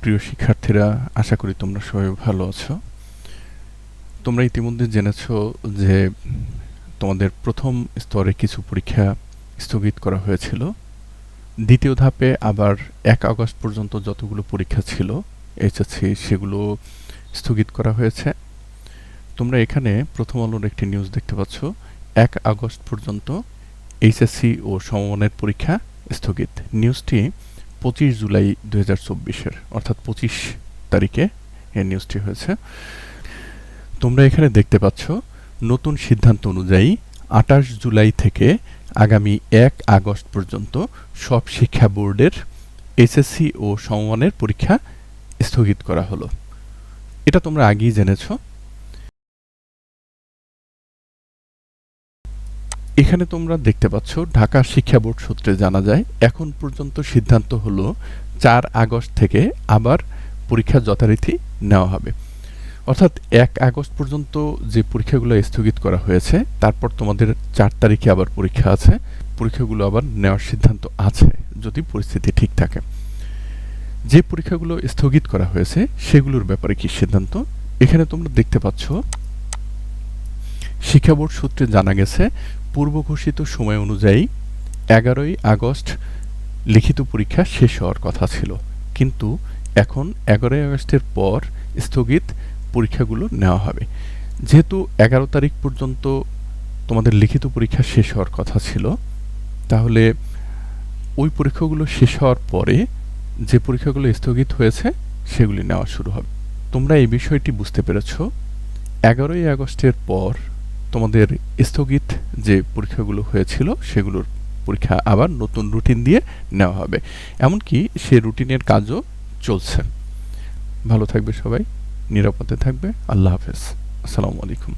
প্রিয় শিক্ষার্থীরা, আশা করি তোমরা সবাই ভালো আছো। তোমরা ইতিমধ্যে জেনেছো যে তোমাদের প্রথম স্তরে কিছু পরীক্ষা স্থগিত করা হয়েছিল। দ্বিতীয় ধাপে আবার এক আগস্ট পর্যন্ত যতগুলো পরীক্ষা ছিল, এইচএসসি সেগুলো স্থগিত করা হয়েছে। তোমরা এখানে প্রথম আলোর একটি নিউজ দেখতে পাচ্ছ। এক আগস্ট পর্যন্ত এইচএসসি ও সমমানের পরীক্ষা স্থগিত। নিউজটি পঁচিশ জুলাই দু হাজার চব্বিশের, অর্থাৎ পঁচিশ তারিখে এই নিউজটি হয়েছে। তোমরা এখানে দেখতে পাচ্ছ, নতুন সিদ্ধান্ত অনুযায়ী আঠাশ জুলাই থেকে আগামী এক আগস্ট পর্যন্ত সব শিক্ষা বোর্ডের এসএসসি ও সমমানের পরীক্ষা স্থগিত করা হলো। এটা তোমরা আগেই জেনেছো। এখানে তোমরা দেখতে পাচ্ছ, ঢাকা শিক্ষা বোর্ড সূত্রে জানা যায়, এখন পর্যন্ত সিদ্ধান্ত হলো চার আগস্ট থেকে আবার পরীক্ষা যথারীতি নেওয়া হবে। অর্থাৎ এক আগস্ট পর্যন্ত যে পরীক্ষাগুলো স্থগিত করা হয়েছে, তারপর তোমাদের চার তারিখে আবার পরীক্ষা আছে, পরীক্ষাগুলো আবার নেওয়ার সিদ্ধান্ত আছে, যদি পরিস্থিতি ঠিক থাকে। যে পরীক্ষাগুলো স্থগিত করা হয়েছে, সেগুলোর ব্যাপারে কি সিদ্ধান্ত? এখানে তোমরা দেখতে পাচ্ছ, শিক্ষা বোর্ড সূত্রে জানা গেছে পূর্ব ঘোষিত সময় অনুযায়ী এগারোই আগস্ট লিখিত পরীক্ষা শেষ হওয়ার কথা ছিল। কিন্তু এখন এগারোই আগস্টের পর স্থগিত পরীক্ষাগুলো নেওয়া হবে। যেহেতু এগারো তারিখ পর্যন্ত তোমাদের লিখিত পরীক্ষা শেষ হওয়ার কথা ছিল, তাহলে ওই পরীক্ষাগুলো শেষ হওয়ার পরে যে পরীক্ষাগুলো স্থগিত হয়েছে, সেগুলি নেওয়া শুরু হবে। তোমরা এই বিষয়টি বুঝতে পেরেছ। এগারোই আগস্টের পর তোমাদের স্থগিত যে পরীক্ষাগুলো হয়েছিল, সেগুলোর পরীক্ষা আবার নতুন রুটিন দিয়ে নেওয়া হবে। এমনকি সে রুটিনের কাজও চলছে। ভালো থাকবে সবাই, নিরাপদে থাকবে। আল্লাহ হাফেজ। আসসালামু আলাইকুম।